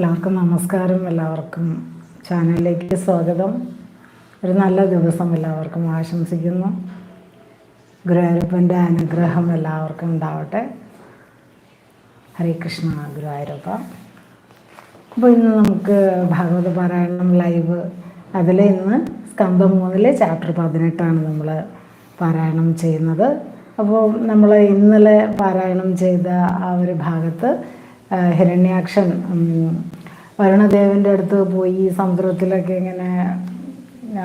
എല്ലാവർക്കും നമസ്കാരം. എല്ലാവർക്കും ചാനലിലേക്ക് സ്വാഗതം. ഒരു നല്ല ദിവസം എല്ലാവർക്കും ആശംസിക്കുന്നു. ഗുരുവായൂരപ്പന്റെ അനുഗ്രഹം എല്ലാവർക്കും ഉണ്ടാവട്ടെ. ഹരേ കൃഷ്ണ ഗുരുവായൂരപ്പ. അപ്പോൾ ഇന്ന് നമുക്ക് ഭാഗവത പാരായണം ലൈവ്. അതിൽ ഇന്ന് സ്കന്ധം മൂന്നിലെ ചാപ്റ്റർ പതിനെട്ടാണ് നമ്മൾ പാരായണം ചെയ്യുന്നത്. അപ്പോൾ നമ്മൾ ഇന്നലെ പാരായണം ചെയ്ത ആ ഒരു ഭാഗത്ത് ഹിരണ്യാക്ഷൻ വരുണദേവന്റെ അടുത്ത് പോയി സമുദ്രത്തിലൊക്കെ ഇങ്ങനെ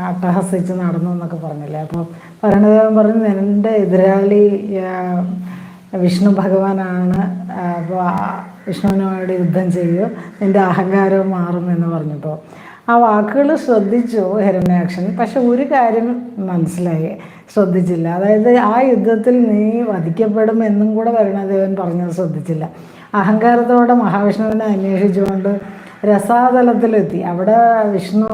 അട്ടഹസിച്ച് നടന്നു എന്നൊക്കെ പറഞ്ഞില്ലേ? അപ്പോൾ വരുണദേവൻ പറഞ്ഞു എന്റെ എതിരാളി വിഷ്ണു ഭഗവാനാണ്. അപ്പോൾ വിഷ്ണുവിനോട് യുദ്ധം ചെയ്യൂ നിന്റെ അഹങ്കാരവും മാറും എന്ന് പറഞ്ഞപ്പോൾ ആ വാക്കുകൾ ശ്രദ്ധിച്ചു ഹിരണ്യാക്ഷൻ. പക്ഷെ ഒരു കാര്യം മനസ്സിലായി ശ്രദ്ധിച്ചില്ല. അതായത് ആ യുദ്ധത്തിൽ നീ വധിക്കപ്പെടും എന്നും കൂടെ വരുണദേവൻ പറഞ്ഞത് ശ്രദ്ധിച്ചില്ല. അഹങ്കാരത്തോടെ മഹാവിഷ്ണുവിനെ അന്വേഷിച്ചുകൊണ്ട് രസാതലത്തിലെത്തി. അവിടെ വിഷ്ണു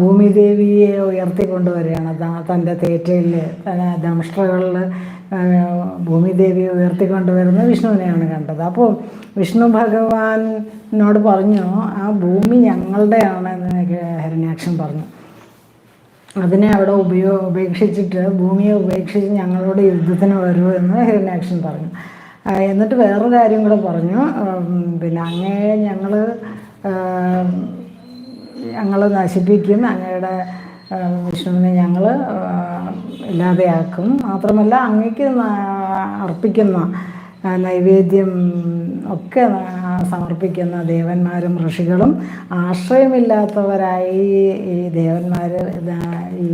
ഭൂമിദേവിയെ ഉയർത്തിക്കൊണ്ടുവരികയാണ്. തന്റെ തേറ്റയിൽ ദംഷ്ട്രകളിൽ ഭൂമിദേവിയെ ഉയർത്തിക്കൊണ്ടുവരുന്ന വിഷ്ണുവിനെയാണ് കണ്ടത്. അപ്പോൾ വിഷ്ണു ഭഗവാനോട് പറഞ്ഞു ആ ഭൂമി ഞങ്ങളുടെയാണ് എന്ന് ഹരിനാക്ഷൻ പറഞ്ഞു. അതിനെ അവിടെ ഉപയോ ഉപേക്ഷിച്ചിട്ട് ഭൂമിയെ ഉപേക്ഷിച്ച് ഞങ്ങളോട് യുദ്ധത്തിന് വരൂ എന്ന് ഹിരണ്യാക്ഷൻ പറഞ്ഞു. എന്നിട്ട് വേറൊരു കാര്യം കൂടെ പറഞ്ഞു. പിന്നെ അങ്ങേ ഞങ്ങൾ ഞങ്ങൾ നശിപ്പിക്കും. അങ്ങയുടെ വിഷ്ണുവിനെ ഞങ്ങൾ ഇല്ലാതെയാക്കും. മാത്രമല്ല അങ്ങക്ക് അർപ്പിക്കുന്ന നൈവേദ്യം ഒക്കെ സമർപ്പിക്കുന്ന ദേവന്മാരും ഋഷികളും ആശ്രയമില്ലാത്തവരായി ഈ ദേവന്മാർ ഈ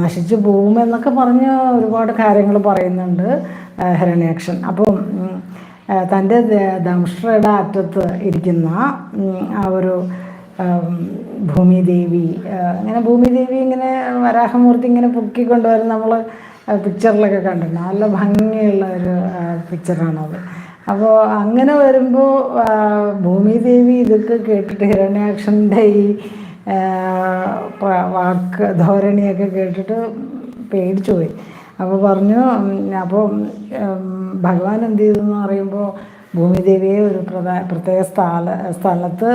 നശിച്ചു പോകുമെന്നൊക്കെ പറഞ്ഞ് ഒരുപാട് കാര്യങ്ങൾ പറയുന്നുണ്ട്. ഹിരണ്യാക്ഷൻ. അപ്പം ഉം, ആ, തന്റെ ദംഷ്ട്രയുടെ അറ്റത്ത് ഇരിക്കുന്ന ആ ഒരു ഭൂമിദേവി ഇങ്ങനെ ഭൂമിദേവി ഇങ്ങനെ വരാഹമൂർത്തി ഇങ്ങനെ പൊക്കിക്കൊണ്ടുവരും നമ്മൾ പിക്ചറിലൊക്കെ കണ്ടിട്ടുണ്ട്. നല്ല ഭംഗിയുള്ള ഒരു പിക്ചറാണത് അപ്പോൾ അങ്ങനെ വരുമ്പോൾ ഭൂമിദേവി ഇതൊക്കെ കേട്ടിട്ട് ഹിരണ്യാക്ഷന്റെ ഈ വാക്ക് ധോരണിയൊക്കെ കേട്ടിട്ട് പേടിച്ചു പോയി. അപ്പോൾ പറഞ്ഞു അപ്പോൾ ഭഗവാൻ എന്ത് ചെയ്തു എന്ന് പറയുമ്പോൾ ഭൂമിദേവിയെ ഒരു പ്രധാ പ്രത്യേക സ്ഥല സ്ഥലത്ത്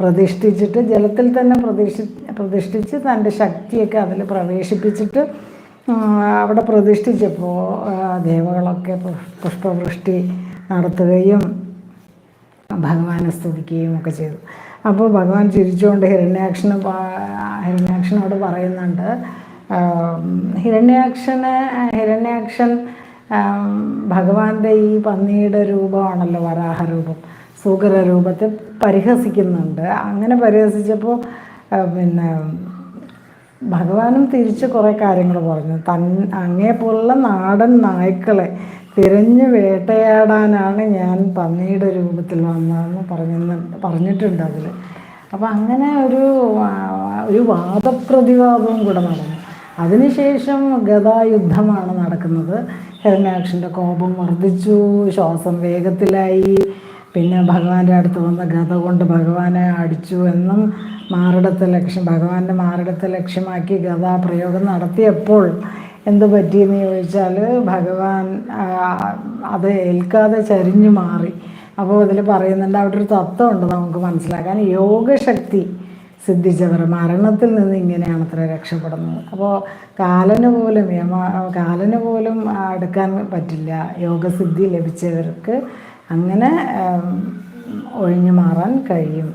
പ്രതിഷ്ഠിച്ചിട്ട് ജലത്തിൽ തന്നെ പ്രതിഷ്ഠി പ്രതിഷ്ഠിച്ച് തന്റെ ശക്തിയൊക്കെ അതിൽ പ്രവേശിപ്പിച്ചിട്ട് അവിടെ പ്രതിഷ്ഠിച്ചപ്പോൾ ദേവകളൊക്കെ പുഷ്- പുഷ്പവൃഷ്ടി നടത്തുകയും ഭഗവാനെ സ്തുതിക്കുകയും ഒക്കെ ചെയ്തു. അപ്പോൾ ഭഗവാൻ ചിരിച്ചുകൊണ്ട് ഹിരണ്യാക്ഷന് ഹിരണ്യാക്ഷനോട് പറയുന്നുണ്ട് ഹിരണ്യാക്ഷന് ഹിരണ്യാക്ഷൻ ഭഗവാന്റെ ഈ പന്നിയുടെ രൂപമാണല്ലോ വരാഹരൂപം സൂകര രൂപത്തെ പരിഹസിക്കുന്നുണ്ട്. അങ്ങനെ പരിഹസിച്ചപ്പോൾ പിന്നെ ഭഗവാനും തിരിച്ച് കുറേ കാര്യങ്ങൾ പറഞ്ഞു. തൻ അങ്ങേപ്പോലുള്ള നാടൻ നായ്ക്കളെ തിരഞ്ഞു വേട്ടയാടാനാണ് ഞാൻ പന്നിയുടെ രൂപത്തിൽ വന്നതെന്ന് പറഞ്ഞു പറഞ്ഞിട്ടുണ്ട് അതിൽ അപ്പം അങ്ങനെ ഒരു ഒരു വാദപ്രതിവാദവും കൂടെ നടന്നു. അതിനുശേഷം ഗതായുദ്ധമാണ് നടക്കുന്നത്. ഹിരണ്യാക്ഷന്റെ കോപം വർദ്ധിച്ചു ശ്വാസം വേഗത്തിലായി. പിന്നെ ഭഗവാന്റെ അടുത്ത് വന്ന ഗത കൊണ്ട് ഭഗവാനെ അടിച്ചു എന്നും മാറിടത്തെ ലക്ഷ്യം ഭഗവാന്റെ മാറിടത്തെ ലക്ഷ്യമാക്കി ഗതാ പ്രയോഗം നടത്തിയപ്പോൾ എന്ത് പറ്റിയെന്ന് ചോദിച്ചാൽ ഭഗവാൻ അത് ഏൽക്കാതെ ചരിഞ്ഞു മാറി. അപ്പോൾ ഇതിൽ പറയുന്നുണ്ട് അവിടെ ഒരു തത്വമുണ്ട് നമുക്ക് മനസ്സിലാക്കാൻ. യോഗശക്തി സിദ്ധിച്ചവർ മരണത്തിൽ നിന്ന് ഇങ്ങനെയാണ് അത്ര രക്ഷപ്പെടുന്നത്. അപ്പോൾ കാലന് പോലും യമ കാലന് പോലും അടുക്കാൻ പറ്റില്ല. യോഗസിദ്ധി ലഭിച്ചവർക്ക് അങ്ങനെ ഒഴിഞ്ഞു മാറാൻ കഴിയും.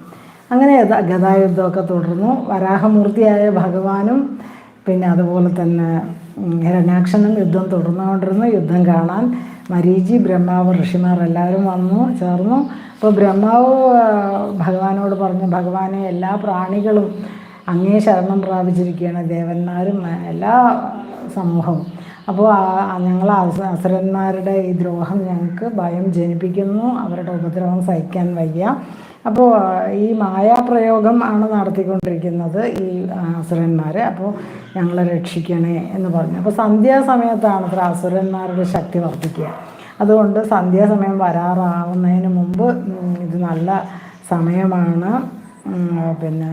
അങ്ങനെ ഗത- ഗതായുദ്ധമൊക്കെ തുടർന്നു. വരാഹമൂർത്തിയായ ഭഗവാനും പിന്നെ അതുപോലെ തന്നെ രണാക്ഷനും യുദ്ധം തുടർന്നുകൊണ്ടിരുന്നു. യുദ്ധം കാണാൻ മരീചി ബ്രഹ്മാവ് ഋഷിമാർ എല്ലാവരും വന്നു ചേർന്നു. അപ്പോൾ ബ്രഹ്മാവ് ഭഗവാനോട് പറഞ്ഞു ഭഗവാനെ എല്ലാ പ്രാണികളും അങ്ങേ ശരണം പ്രാപിച്ചിരിക്കുകയാണ്. ദേവന്മാരും എല്ലാ സമൂഹവും. അപ്പോൾ ഞങ്ങൾ അസുരന്മാരുടെ ഈ ദ്രോഹം ഞങ്ങൾക്ക് ഭയം ജനിപ്പിക്കുന്നു. അവരുടെ ഉപദ്രവം സഹിക്കാൻ വയ്യ. അപ്പോൾ ഈ മായാപ്രയോഗം ആണ് നടത്തിക്കൊണ്ടിരിക്കുന്നത് ഈ അസുരന്മാർ അപ്പോൾ ഞങ്ങളെ രക്ഷിക്കണേ എന്ന് പറഞ്ഞു. അപ്പോൾ സന്ധ്യാസമയത്താണ് അത്ര അസുരന്മാരുടെ ശക്തി വർദ്ധിക്കുക. അതുകൊണ്ട് സന്ധ്യാസമയം വരാറാവുന്നതിന് മുമ്പ് ഇത് നല്ല സമയമാണ്. പിന്നെ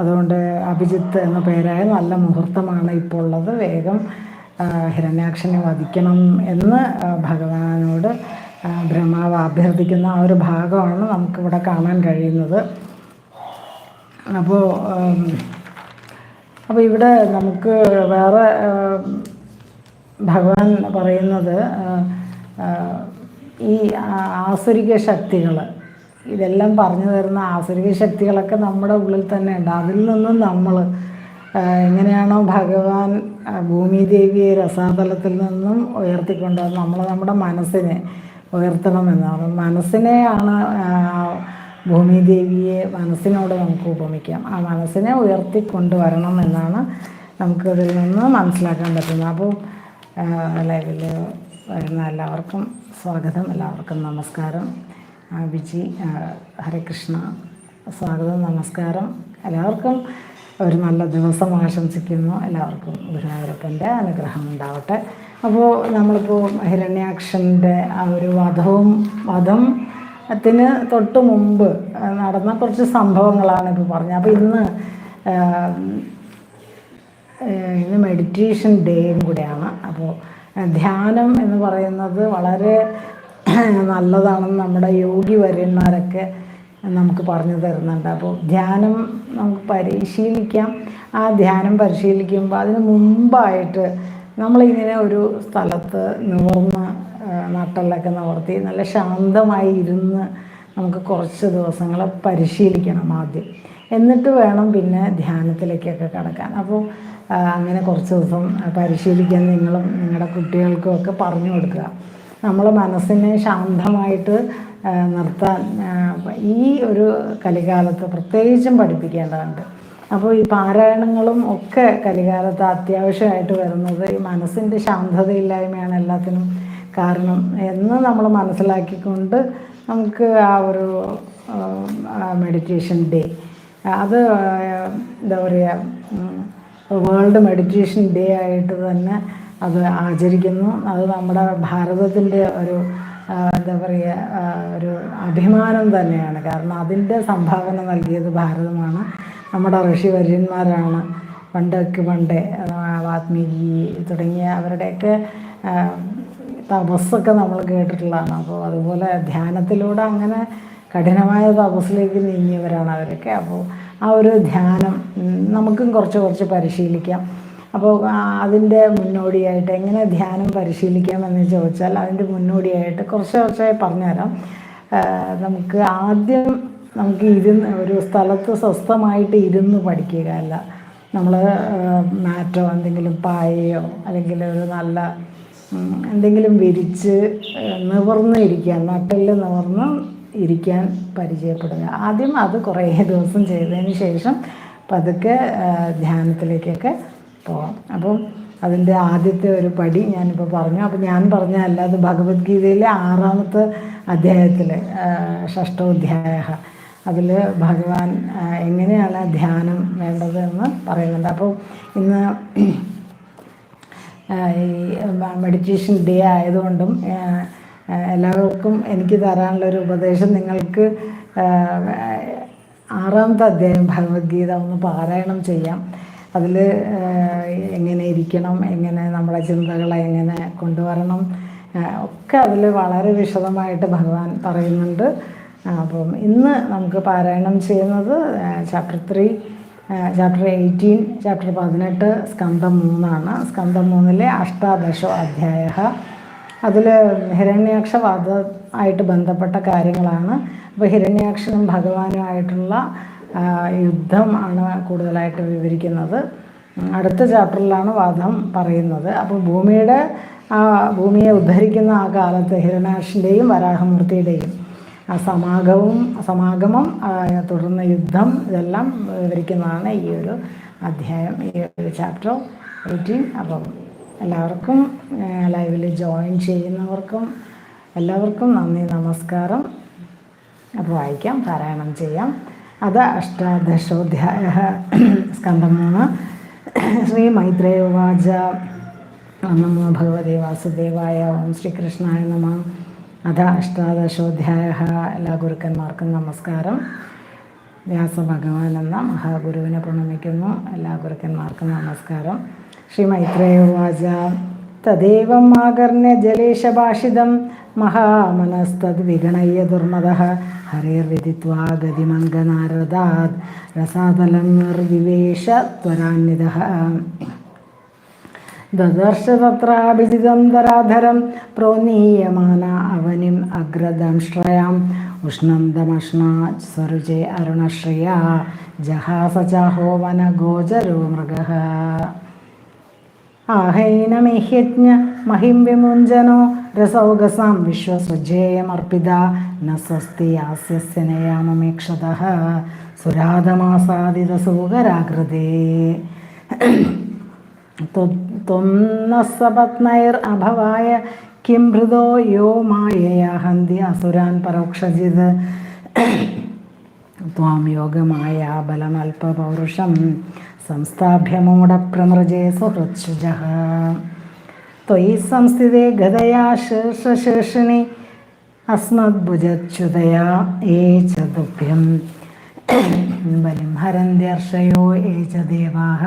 അതുകൊണ്ട് അഭിജിത്ത് എന്ന പേരായ നല്ല മുഹൂർത്തമാണ് ഇപ്പോൾ ഉള്ളത്. വേഗം ഹിരണ്യാക്ഷനെ വധിക്കണം എന്ന് ഭഗവാനോട് ബ്രഹ്മാവ് അഭ്യർത്ഥിക്കുന്ന ആ ഒരു ഭാഗമാണ് നമുക്കിവിടെ കാണാൻ കഴിയുന്നത്. അപ്പോൾ അപ്പോൾ ഇവിടെ നമുക്ക് വേറെ ഭഗവാൻ പറയുന്നത് ഈ ആസുരിക ശക്തികൾ ഇതെല്ലാം പറഞ്ഞു തരുന്ന ആസുരിക ശക്തികളൊക്കെ നമ്മുടെ ഉള്ളിൽ തന്നെ ഉണ്ട്. അതിൽ നിന്നും നമ്മൾ എങ്ങനെയാണോ ഭഗവാൻ ഭൂമിദേവിയെ രസാതലത്തിൽ നിന്നും ഉയർത്തിക്കൊണ്ടുവന്ന് നമ്മൾ നമ്മുടെ മനസ്സിനെ ഉയർത്തണമെന്നാണ്. മനസ്സിനെയാണ് ഭൂമി ഭൂമിദേവിയെ മനസ്സിനോട് നമുക്ക് ഉപമിക്കാം. ആ മനസ്സിനെ ഉയർത്തിക്കൊണ്ടുവരണം എന്നാണ് നമുക്കതിൽ നിന്ന് മനസ്സിലാക്കാൻ പറ്റുന്നത്. അപ്പോൾ ലൈവിൽ വരുന്ന എല്ലാവർക്കും സ്വാഗതം. എല്ലാവർക്കും നമസ്കാരം. വിജി ഹരകൃഷ്ണ സ്വാഗതം നമസ്കാരം. എല്ലാവർക്കും ഒരു നല്ല ദിവസം ആശംസിക്കുന്നു. എല്ലാവർക്കും ഗുരുവായൂരപ്പന്റെ അനുഗ്രഹം ഉണ്ടാവട്ടെ. അപ്പോൾ നമ്മളിപ്പോൾ ഹിരണ്യാക്ഷന്റെ ആ ഒരു വധവും വധം ത്തിന് തൊട്ട് മുമ്പ് നടന്ന കുറച്ച് സംഭവങ്ങളാണ് ഇപ്പോൾ പറഞ്ഞത്. അപ്പോൾ ഇന്ന് ഇന്ന് മെഡിറ്റേഷൻ ഡേയും കൂടെയാണ്. അപ്പോൾ ധ്യാനം എന്ന് പറയുന്നത് വളരെ നല്ലതാണെന്ന് നമ്മുടെ യോഗി വര്യന്മാരൊക്കെ നമുക്ക് പറഞ്ഞു തരുന്നുണ്ട്. അപ്പോൾ ധ്യാനം നമുക്ക് പരിശീലിക്കാം. ആ ധ്യാനം പരിശീലിക്കുമ്പോൾ അതിന് മുമ്പായിട്ട് നമ്മളിങ്ങനെ ഒരു സ്ഥലത്ത് നിവർന്ന് നട്ടലൊക്കെ നിവർത്തി നല്ല ശാന്തമായി ഇരുന്ന് നമുക്ക് കുറച്ച് ദിവസങ്ങൾ പരിശീലിക്കണം ആദ്യം. എന്നിട്ട് വേണം പിന്നെ ധ്യാനത്തിലേക്കൊക്കെ കടക്കാൻ. അപ്പോൾ അങ്ങനെ കുറച്ച് ദിവസം പരിശീലിക്കാൻ നിങ്ങളും നിങ്ങളുടെ കുട്ടികൾക്കും ഒക്കെ പറഞ്ഞു കൊടുക്കുക. നമ്മൾ മനസ്സിനെ ശാന്തമായിട്ട് നിർത്താൻ ഈ ഒരു കലികാലത്ത് പ്രത്യേകിച്ചും പഠിപ്പിക്കേണ്ടതുണ്ട്. അപ്പോൾ ഈ പാരായണങ്ങളും ഒക്കെ കലികാലത്ത് അത്യാവശ്യമായിട്ട് വരുന്നത് ഈ മനസ്സിന്റെ ശാന്തതയില്ലായ്മയാണ് എല്ലാത്തിനും കാരണം എന്ന് നമ്മൾ മനസ്സിലാക്കിക്കൊണ്ട് നമുക്ക് ആ ഒരു മെഡിറ്റേഷൻ ഡേ അത് എന്താ പറയുക വേൾഡ് മെഡിറ്റേഷൻ ഡേ ആയിട്ട് തന്നെ അത് ആചരിക്കുന്നു. അത് നമ്മുടെ ഭാരതത്തിന്റെ ഒരു എന്താ പറയുക ഒരു അഭിമാനം തന്നെയാണ്. കാരണം അതിന്റെ സംഭാവന നൽകിയത് ഭാരതമാണ്. നമ്മുടെ ഋഷിവര്യന്മാരാണ് പണ്ടൊക്കെ പണ്ടേ വാത്മീകി തുടങ്ങിയ അവരുടെയൊക്കെ തപസ്സൊക്കെ നമ്മൾ കേട്ടിട്ടുള്ളതാണ്. അപ്പോൾ അതുപോലെ ധ്യാനത്തിലൂടെ അങ്ങനെ കഠിനമായ തപസ്സിലേക്ക് നീങ്ങിയവരാണ് അവരൊക്കെ. അപ്പോൾ ആ ഒരു ധ്യാനം നമുക്കും കുറച്ച് കുറച്ച് പരിശീലിക്കാം. അപ്പോൾ അതിന്റെ മുന്നോടിയായിട്ട് എങ്ങനെ ധ്യാനം പരിശീലിക്കാമെന്ന് ചോദിച്ചാൽ അതിന്റെ മുന്നോടിയായിട്ട് കുറച്ച് കുറച്ചായി പറഞ്ഞുതരാം. നമുക്ക് ആദ്യം നമുക്ക് ഇരുന്ന് ഒരു സ്ഥലത്ത് സ്വസ്ഥമായിട്ട് ഇരുന്ന് പഠിക്കുക അല്ല നമ്മൾ മാറ്റോ എന്തെങ്കിലും പായയോ അല്ലെങ്കിൽ ഒരു നല്ല എന്തെങ്കിലും വിരിച്ച് നിവർന്ന് ഇരിക്കാൻ നട്ടിൽ നിവർന്ന് ഇരിക്കാൻ പരിചയപ്പെടുക. ആദ്യം അത് കുറേ ദിവസം ചെയ്തതിന് ശേഷം പതുക്കെ ധ്യാനത്തിലേക്കൊക്കെ പോകാം അപ്പം അതിന്റെ ആദ്യത്തെ ഒരു പടി ഞാനിപ്പോൾ പറഞ്ഞു. അപ്പോൾ ഞാൻ പറഞ്ഞ അല്ലാതെ ഭഗവത്ഗീതയിലെ ആറാമത്തെ അധ്യായത്തിൽ ഷഷ്ടോധ്യായ അതിൽ ഭഗവാൻ എങ്ങനെയാണ് ധ്യാനം വേണ്ടത് എന്ന് പറയുന്നുണ്ട്. അപ്പോൾ ഇന്ന് ഈ മെഡിറ്റേഷൻ ഡേ ആയതുകൊണ്ടും എല്ലാവർക്കും എനിക്ക് തരാനുള്ള ഒരു ഉപദേശം നിങ്ങൾക്ക് ആറാമത്തെ അധ്യായം ഭഗവത്ഗീത ഒന്ന് പാരായണം ചെയ്യാം. അതിൽ എങ്ങനെ ഇരിക്കണം എങ്ങനെ നമ്മുടെ ചിന്തകളെ എങ്ങനെ കൊണ്ടുവരണം ഒക്കെ അതിൽ വളരെ വിശദമായിട്ട് ഭഗവാൻ പറയുന്നുണ്ട്. അപ്പം ഇന്ന് നമുക്ക് പാരായണം ചെയ്യുന്നത് chapter three chapter eighteen chapter പതിനെട്ട് സ്കന്ധം മൂന്നാണ്. സ്കന്ധം മൂന്നിലെ അഷ്ടാദശോ അധ്യായ അതിൽ ഹിരണ്യാക്ഷവാദ ആയിട്ട് ബന്ധപ്പെട്ട കാര്യങ്ങളാണ്. അപ്പോൾ ഹിരണ്യാക്ഷനും ഭഗവാനുമായിട്ടുള്ള യുദ്ധം ആണ് കൂടുതലായിട്ട് വിവരിക്കുന്നത്. അടുത്ത ചാപ്റ്ററിലാണ് വാദം പറയുന്നത്. അപ്പോൾ ഭൂമിയുടെ ആ ഭൂമിയെ ഉദ്ധരിക്കുന്ന ആ കാലത്ത് ഹിരണ്യാക്ഷന്റെയും വരാഹമൂർത്തിയുടെയും ആ സമാഗമം തുടർന്ന് യുദ്ധം ഇതെല്ലാം വിവരിക്കുന്നതാണ് ഈ ഒരു അധ്യായം ഈ ഒരു ചാപ്റ്റർ എയ്റ്റീൻ അപ്പം എല്ലാവർക്കും ലൈവിൽ ജോയിൻ ചെയ്യുന്നവർക്കും എല്ലാവർക്കും നന്ദി നമസ്കാരം. അപ്പോൾ വായിക്കാം പാരായണം ചെയ്യാം. അത് അഷ്ടാദശോധ്യായ സ്കന്ധം മൂന്ന് ശ്രീ മൈത്രേയ ഉവാച നമോ ഭഗവതേ വാസുദേവായ. ഓം ശ്രീകൃഷ്ണായ നമ. അഥ അഷ്ടാദശോധ്യായ എല്ലാ ഗുരുക്കന്മാർക്കും നമസ്കാരം. വ്യാസഭഗവാൻ എന്ന മഹാഗുരുവിനെ പ്രണമിക്കുന്നു. എല്ലാ ഗുരുക്കന്മാർക്കും നമസ്കാരം. ശ്രീ മൈത്രേയവാച തദേവം ആകർണ്യ ജലേശഭാഷിതം മഹാമനസ്തദ്വിഗണയ്യ ദുർമദ ഹരേർവിദിത്വാ ഗതിമംഗനാരദാത് രസാതലം നിർവിവേശ ത്വരാന്വിതഃ. ददर्श तत्राभिजिदन्तराधरं प्रोनीयमान अवनिम् अग्रदंश्रयाम् उष्णं दमश्ना स्वरुजे अरुणश्रिया जहास चाहो वनगोचरो मृगः। आहैनमिह्यज्ञ महिं विमुञ्जनो, रसौगसां विश्वसृजेयमर्पिता न स्वस्ति यास्यस्य नयाममेक्षतः। सुराधमासादितसूकराकृते സുരാധമാസാദിതസൂകരാകൃതേ ത്വം ന സപത്നൈർ അഭവായ കിം ഹൃദോ യോ മായയാ ഹന്തി അസുരാൻ പരോക്ഷജിത്. ത്വാം യോഗമായ ബലമൽപപൗരുഷം സംസ്ഥാഭ്യമൂഢപ്രമൃജേ സുഹൃത്സുജ. ത്വയി സംസ്ഥിതേ ഗതയാ ശീർഷശീർഷിണി അസ്മദ്ഭുജച്യുതയാ ഏ ച ബലിം ഹരന്ത്യർഷയോ ഏ ച ദേവാः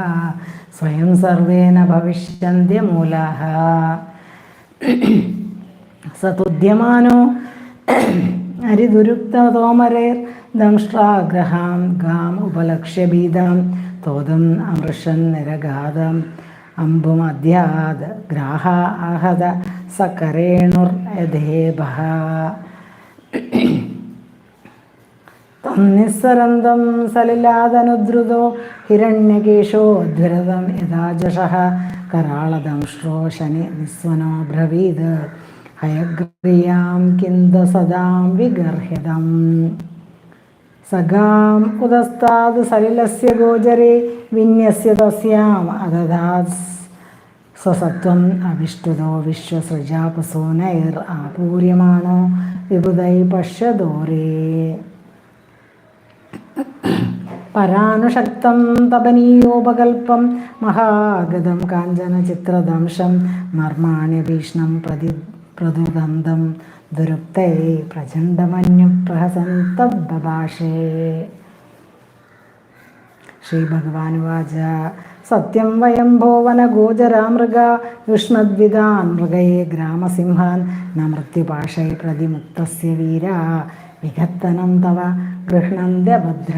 സ്വയം സർവേന ഭവിഷ്യന്തി മൂലഹ. സതുദ്യമാനോ അരിദുരുക്തതോമരേർ ദംഷ്ട്രാഗ്രഹാം ഗാം ഉപലക്ഷ്യ ഭീതാം തോതം അമൃഷൻ നിരഗാതം അമ്പും അമ്പുമദ്യാത് ഗ്രാഹ ആഹത സകരേണുർയഥേഭ തന്നിസ്സരന്തം സലിലാതനുദ്രുതോ ഹിരണ്യകേശോ ധ്വരതം യഥാജഷ കരാളദംശ്രോ ശ്രോശനി നിസ്വനോ ബ്രവീത്. ഹയഗ്രിയാം കിന്ദ സദാം വിഗർഹിതം. സഗാം ഉദസ്താത് സലിലസ്യ ഗോചരെ വിന്യസ്യ തസ്യാം അദധാത് സ്വസത്വം അവിഷ്ടുതോ വിശ്വസൃജാപസൂനൈർ ആപൂര്യമാണോ വിബുധൈ പശ്യദോരേ പരാനുഷക്തം തപനീയോപകൽപ്പം മഹാഗതം കാഞ്ചനചിത്രദംശം നർമാണ്യഭീഷ്ണം പ്രതി പ്രതുദന്തം ദുരുക്തൈ ശ്രീ ശ്രീഭഗവാനുവാച സത്യം വയം ഭോവനഗോചരാമൃഗ യുഷ്മദ്വിതാൻ മൃഗയെ ഗ്രാമസിംഹാൻ ന മൃത്യുപാഷേ പ്രതിമുക്തസ്യ വീര വിഘത്തനം തവ ഗൃഹ്ണന്ത്യഭദ്ര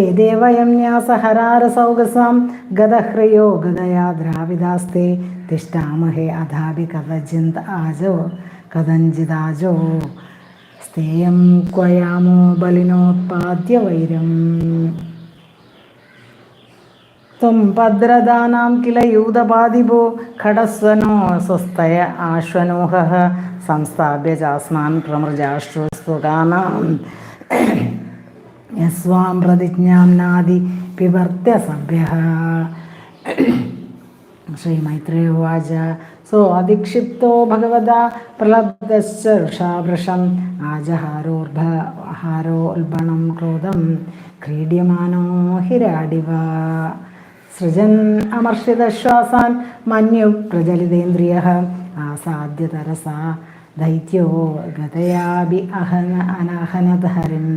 ഏതേവയം ന്യാസഹരാരസൗഗസാം ഗതഹ്രയോ ഗതയാ ദ്രാവിദാസ്തേ തിഷ്ടാമഹേ അധാപി കഥചിന്ത ആജോ കഥഞ്ചിതാജോ. സ്ഥേയം ക്വയാമോ ബലിനോത്പാദ്യ വൈരം. ത്വം ഭദ്രദാനാം കില യൂതപാദിപോ ഖടസ്വനോ സ്വസ്ഥയ ആശ്വനോഹ സംസ്ഥാപ്യ ചാസ്മാൻ പ്രമൃജാശ്രുസ്തുകാനാം യസ്വാം പ്രതിജ്ഞാം നാദി പിബർത്യ സഭ്യ ശ്രീ മൈത്രേയ ഉവാച. സോ അധിക്ഷിപ്തോ ഭഗവത പ്രലബ്ധശ്ച ഋഷാവൃഷം ആജഹാരോർഭ ഹാരോൽബണം ക്രോധം ക്രീഡ്യമാനോ ഹിരാടിവ. സൃജൻ അമർഷിതശ്വാസാൻ മന്യു പ്രചലിതേന്ദ്രിയ. ആസാദ്യതരസ ദൈത്യോ ഗതയാഭി അഹന അനഹനധരൻ.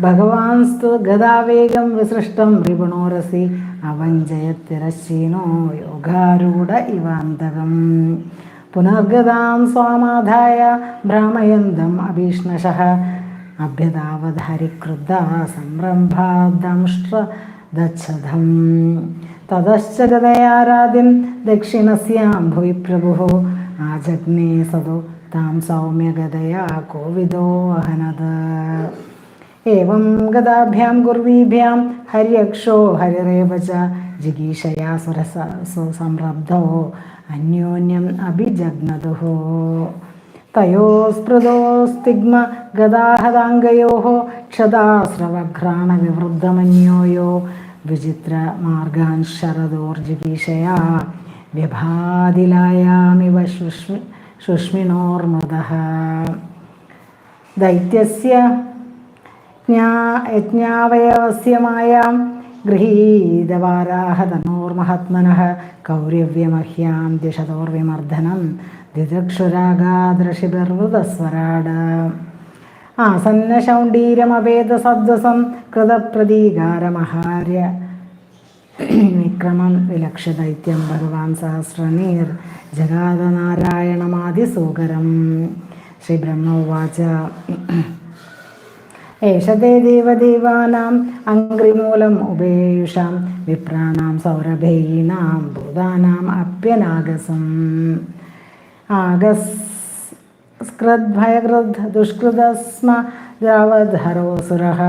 ഭഗവാൻസ്തു ഗതാവേഗം വിസൃഷ്ടം റിപുണോരസി അവഞ്ജയത്തിരശീനോ യോഗാരൂഢ ഇവാന്തകം. പുനർഗതാം സ്വാമാധായ ഭ്രാമയന്തം അഭീഷ്ണശ അഭ്യതാവധരിക്രുദ്ധ സംരംഭാദംഷ്ട്ര ദച്ഛതം. തതശ്ച ഗതയാരാദ്യം ദക്ഷിണസ്യാം ഭുവി പ്രഭു ആജഗ്നേ സതു താം സൗമ്യഗതയാ കോവിദോ അഹനത് एवं गदाभ्यां गुर्वीभ्यां हर्यक्षो हरिरेव च जिगीषया सुरसा सुसंरब्धौ अन्योन्यम् अभिजग्नदुः। तयोस्पृदोस्तिग्म गदाहदाङ्गयोः क्षदास्रवघ्राणविवृद्धमन्योयो विचित्रमार्गान् शरदोर्जिगीषया व्यभादिलायामिव शुष्मि शुष्मिणोर्मृदः दैत्यस्य ദൈത്യസ്യ യജ്ഞാവയവസ്യമായാം ഗൃഹീതവാരാഹതനോർമഹാത്മനഃ കൗരവ്യമഹ്യാം ദിശതോർവിമർദ്ദനം ദിദക്ഷുരാഗാദൃശിബർവൃതസ്വരാട് ആസന്നശൗണ്ടീരമവേദസദ്വസം കൃതപ്രതീകാരമഹാര്യ വിക്രമം വിലക്ഷദൈത്യം ഭഗവാൻ സഹസ്രനീർ ജഗാതനാരായണമാതിസൂകരം ശ്രീ ബ്രഹ്മവാച ഏഷത്തെ ദേവദേവാനാം അങ്ക്രിമൂലം ഉപേയുഷാം വിപ്രാണാം സൗരഭൈണാം ഭൂതാനാം അപ്യനാഗസം. ആഗസ് സ്കൃദ്ഭയകൃദ് ദുഷ്കൃതസ്മ ദ്രാവധരോസുരः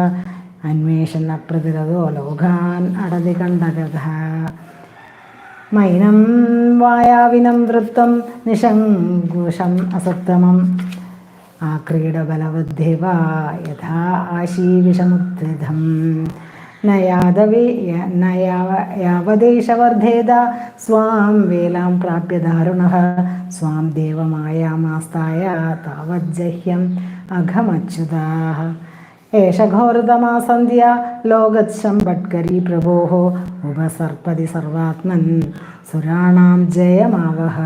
അന്വേഷണ പ്രതിരതോ ലോകാൻ അടതി കണ്ടകഥ. മൈനം വായാവിനം വൃത്തം നിശങ്കുശം അസത്തമം. ആശീവിഷമുദ്ധിതം ന യാദവേ ന യാവ യാവദേശവർദ്ധേത സ്വാം വേലാം പ്രാപ്യ ദാരുണഃ സ്വാം ദേവമായാമാസ്തായ താവജ്ജഹ്യം അഘമച്യുതാः. ഏഷ ഘോരതമാ സന്ധ്യ ലോകത്ശം ഭട്കരീ പ്രഭോ. ഉപസർപ്പതി സർവാത്മൻ സുരാണാം ജയമാവഹ.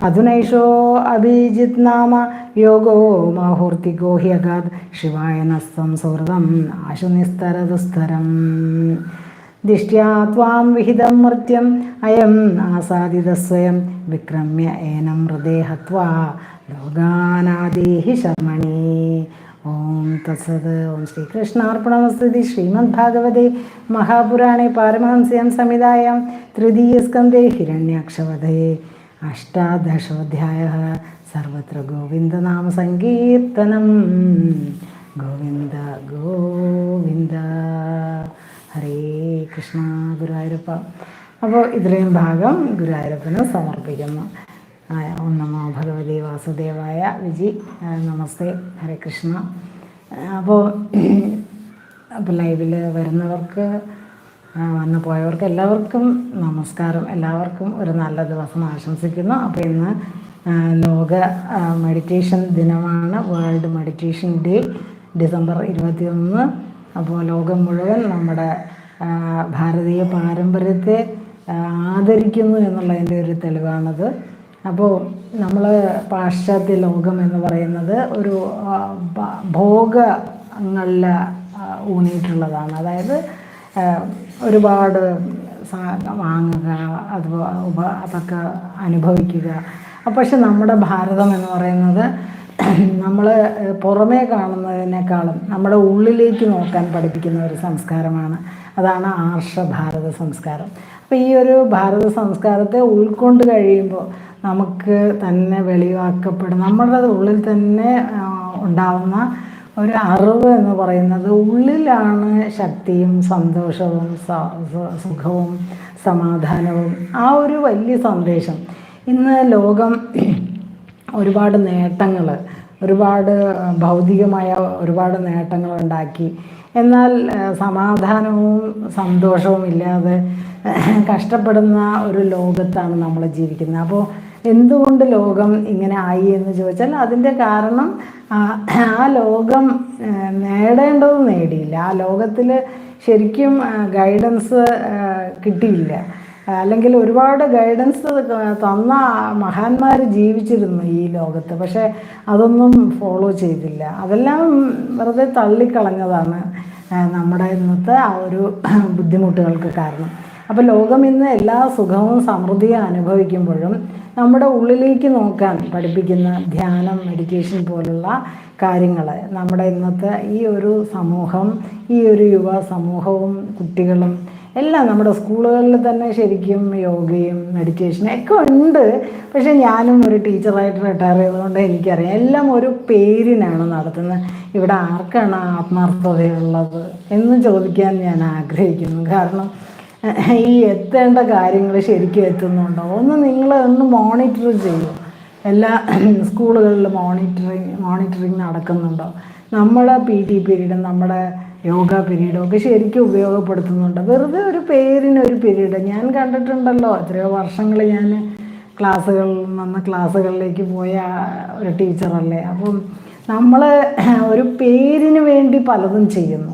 അധുനൈഷോ അഭിജിത് നാമ യോഗോ മാഹൂർത്തികോ ഹ്യഗാത് ശിവായ നസ്തം സുഹൃതം ആശുനിസ്തരദുസ്തരം ദിഷ്ട്യാ ത്വാം വിഹിതം മൃത്യം അയം ആസാദിതസ്വയം വിക്രമ്യ ഏനം ഹൃദയഹത്വാ ലോകാനാദേഹി ശർമ്മണി. ഓം തത്സത് ഓം ശ്രീകൃഷ്ണാർപ്പണമസ്തുതി ശ്രീമദ് ഭാഗവതേ മഹാപുരാണേ പാരമഹംസ്യം സംഹിതായാം തൃതീയസ്കന്ധേ ഹിരണ്യാക്ഷവധേ. അഷ്ടാദശോധ്യായ സർവത്ര ഗോവിന്ദനാമസങ്കീർത്തനം ഗോവിന്ദ ഗോവിന്ദ ഹരേ കൃഷ്ണ ഗുരുവായൂരപ്പ അപ്പോൾ ഇത്രയും ഭാഗം ഗുരുവായൂരപ്പന് സമർപ്പിക്കുന്നു. ഓം നമോ ഭഗവതി വാസുദേവായ വിജി നമസ്തേ ഹരേ കൃഷ്ണ. അപ്പോൾ അപ്പോൾ ലൈവിൽ വരുന്നവർക്ക് വന്നു പോയവർക്ക് എല്ലാവർക്കും നമസ്കാരം. എല്ലാവർക്കും ഒരു നല്ല ദിവസം ആശംസിക്കുന്നു. അപ്പോൾ ഇന്ന് ലോക മെഡിറ്റേഷൻ ദിനമാണ്. വേൾഡ് മെഡിറ്റേഷൻ ഡേ ഡിസംബർ ഇരുപത്തിയൊന്ന്. അപ്പോൾ ലോകം മുഴുവൻ നമ്മുടെ ഭാരതീയ പാരമ്പര്യത്തെ ആദരിക്കുന്നു എന്നുള്ളതിന്റെ ഒരു തെളിവാണത്. അപ്പോൾ നമ്മൾ പാശ്ചാത്യ ലോകം എന്ന് പറയുന്നത് ഒരു ഭോഗങ്ങളിൽ ഊന്നിയിട്ടുള്ളതാണ്. അതായത് ഒരുപാട് വാങ്ങുക അതുപോലെ അതൊക്കെ അനുഭവിക്കുക. പക്ഷെ നമ്മുടെ ഭാരതം എന്ന് പറയുന്നത് നമ്മൾ പുറമേ കാണുന്നതിനേക്കാളും നമ്മുടെ ഉള്ളിലേക്ക് നോക്കാൻ പഠിപ്പിക്കുന്ന ഒരു സംസ്കാരമാണ്. അതാണ് ആർഷ ഭാരത സംസ്കാരം. അപ്പോൾ ഈ ഒരു ഭാരത സംസ്കാരത്തെ ഉൾക്കൊണ്ട് കഴിയുമ്പോൾ നമുക്ക് തന്നെ വെളിവാക്കപ്പെടും നമ്മുടെ ഉള്ളിൽ തന്നെ ഉണ്ടാവുന്ന ഒരു അറിവ് എന്ന് പറയുന്നത് ഉള്ളിലാണ് ശക്തിയും സന്തോഷവും സുഖവും സമാധാനവും. ആ ഒരു വലിയ സന്ദേശം. ഇന്ന് ലോകം ഒരുപാട് നേട്ടങ്ങൾ ഒരുപാട് ഭൗതികമായ ഒരുപാട് നേട്ടങ്ങൾ ഉണ്ടാക്കി. എന്നാൽ സമാധാനവും സന്തോഷവും ഇല്ലാതെ കഷ്ടപ്പെടുന്ന ഒരു ലോകത്താണ് നമ്മൾ ജീവിക്കുന്നത്. അപ്പോൾ എന്തുകൊണ്ട് ലോകം ഇങ്ങനെ ആയി എന്ന് ചോദിച്ചാൽ അതിന്റെ കാരണം ആ ലോകം നേടേണ്ടത് നേടിയില്ല. ആ ലോകത്തിൽ ശരിക്കും ഗൈഡൻസ് കിട്ടിയില്ല. അല്ലെങ്കിൽ ഒരുപാട് ഗൈഡൻസ് തന്ന മഹാന്മാർ ജീവിച്ചിരുന്നു ഈ ലോകത്ത്. പക്ഷേ അതൊന്നും ഫോളോ ചെയ്തില്ല. അതെല്ലാം വെറുതെ തള്ളിക്കളഞ്ഞതാണ് നമ്മുടെ ഇന്നത്തെ ആ ഒരു ബുദ്ധിമുട്ടുകൾക്ക് കാരണം. അപ്പോൾ ലോകം ഇന്ന് എല്ലാ സുഖവും സമൃദ്ധിയും അനുഭവിക്കുമ്പോഴും നമ്മുടെ ഉള്ളിലേക്ക് നോക്കാൻ പഠിപ്പിക്കുന്ന ധ്യാനം മെഡിറ്റേഷൻ പോലുള്ള കാര്യങ്ങൾ നമ്മുടെ ഇന്നത്തെ ഈ ഒരു സമൂഹം ഈ ഒരു യുവ സമൂഹവും കുട്ടികളും എല്ലാം നമ്മുടെ സ്കൂളുകളിൽ തന്നെ ശരിക്കും യോഗയും മെഡിറ്റേഷനും ഒക്കെ ഉണ്ട്. പക്ഷേ ഞാനും ഒരു ടീച്ചറായിട്ട് റിട്ടയർ ചെയ്തുകൊണ്ട് എനിക്കറിയാം. എല്ലാം ഒരു പേരിനാണ് നടത്തുന്നത്. ഇവിടെ ആർക്കാണ് ആത്മാർത്ഥതയുള്ളത് എന്ന് ചോദിക്കാൻ ഞാൻ ആഗ്രഹിക്കുന്നു. കാരണം ഈ എത്തേണ്ട കാര്യങ്ങൾ ശരിക്കും എത്തുന്നുണ്ടോ? ഒന്ന് നിങ്ങൾ ഒന്ന് മോണിറ്റർ ചെയ്യൂ. എല്ലാ സ്കൂളുകളിൽ മോണിറ്ററിങ് മോണിറ്ററിങ് നടക്കുന്നുണ്ടോ? നമ്മുടെ പി ടി പീരീഡും നമ്മുടെ യോഗ പീരീഡും ഒക്കെ ശരിക്കും ഉപയോഗപ്പെടുത്തുന്നുണ്ട്? വെറുതെ ഒരു പേരിന് ഒരു പീരീഡ് ഞാൻ കണ്ടിട്ടുണ്ടല്ലോ എത്രയോ വർഷങ്ങൾ ഞാൻ ക്ലാസ്സുകളിൽ നിന്ന് ക്ലാസ്സുകളിലേക്ക് പോയ ഒരു ടീച്ചറല്ലേ. അപ്പം നമ്മൾ ഒരു പേരിന് വേണ്ടി പലതും ചെയ്യുന്നു.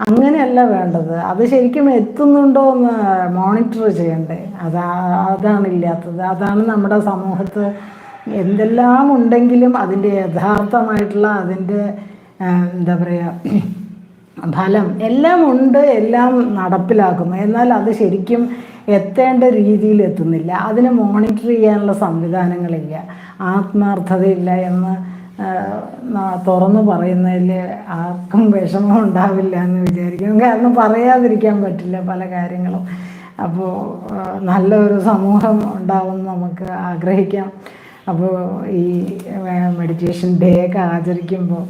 അങ്ങനെയല്ല വേണ്ടത്. അത് ശരിക്കും എത്തുന്നുണ്ടോ എന്ന് മോണിറ്റർ ചെയ്യണ്ടേ. അതാ അതാണില്ലാത്തത് അതാണ് നമ്മുടെ സമൂഹത്ത് എന്തെല്ലാം ഉണ്ടെങ്കിലും അതിന്റെ യഥാർത്ഥമായിട്ടുള്ള അതിന്റെ എന്താ പറയുക ഫലം എല്ലാം ഉണ്ട് എല്ലാം നടപ്പിലാക്കുന്നു. എന്നാൽ അത് ശരിക്കും എത്തേണ്ട രീതിയിൽ എത്തുന്നില്ല. അതിനെ മോണിറ്റർ ചെയ്യാനുള്ള സംവിധാനങ്ങളില്ല. ആത്മാർത്ഥതയില്ല എന്ന് തുറന്നു പറയുന്നതിൽ ആർക്കും വിഷമം ഉണ്ടാവില്ല എന്ന് വിചാരിക്കും കാരണം പറയാതിരിക്കാൻ പറ്റില്ല പല കാര്യങ്ങളും. അപ്പോൾ നല്ലൊരു സമൂഹം ഉണ്ടാവും നമുക്ക് ആഗ്രഹിക്കാം. അപ്പോൾ ഈ മെഡിറ്റേഷൻ ഡേ ഒക്കെ ആചരിക്കുമ്പോൾ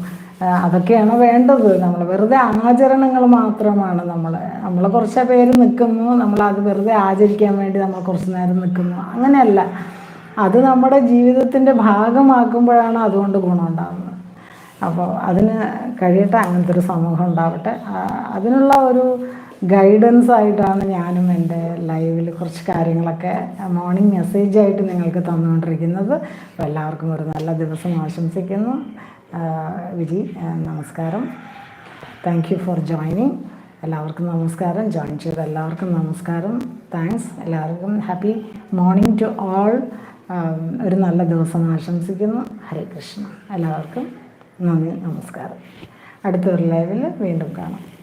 അതൊക്കെയാണ് വേണ്ടത്. നമ്മൾ വെറുതെ ആചരണങ്ങൾ മാത്രമാണ് നമ്മൾ നമ്മൾ കുറച്ച് പേര് നിൽക്കുന്നു നമ്മൾ അത് വെറുതെ ആചരിക്കാൻ വേണ്ടി നമ്മൾ കുറച്ച് നേരം നിൽക്കുന്നു. അങ്ങനെയല്ല. അത് നമ്മുടെ ജീവിതത്തിന്റെ ഭാഗമാക്കുമ്പോഴാണ് അതുകൊണ്ട് ഗുണമുണ്ടാകുന്നത് അപ്പോൾ അതിന് കഴിയട്ടെ അങ്ങനത്തെ ഒരു സമൂഹം ഉണ്ടാവട്ടെ. അതിനുള്ള ഒരു ഗൈഡൻസ് ആയിട്ടാണ് ഞാനും എന്റെ ലൈവിൽ കുറച്ച് കാര്യങ്ങളൊക്കെ മോർണിംഗ് മെസ്സേജായിട്ട് നിങ്ങൾക്ക് തന്നുകൊണ്ടിരിക്കുന്നത്. അപ്പോൾ എല്ലാവർക്കും ഒരു നല്ല ദിവസം ആശംസിക്കുന്നു. വിജി നമസ്കാരം. താങ്ക് യു ഫോർ ജോയിനിങ് എല്ലാവർക്കും നമസ്കാരം. ജോയിൻ ചെയ്ത എല്ലാവർക്കും നമസ്കാരം. താങ്ക്സ് എല്ലാവർക്കും ഹാപ്പി മോർണിംഗ് ടു ഓൾ ഒരു നല്ല ദിവസം ആശംസിക്കുന്നു. ഹരേ കൃഷ്ണ. എല്ലാവർക്കും നന്ദി നമസ്കാരം. അടുത്തൊരു ലൈവിൽ വീണ്ടും കാണാം.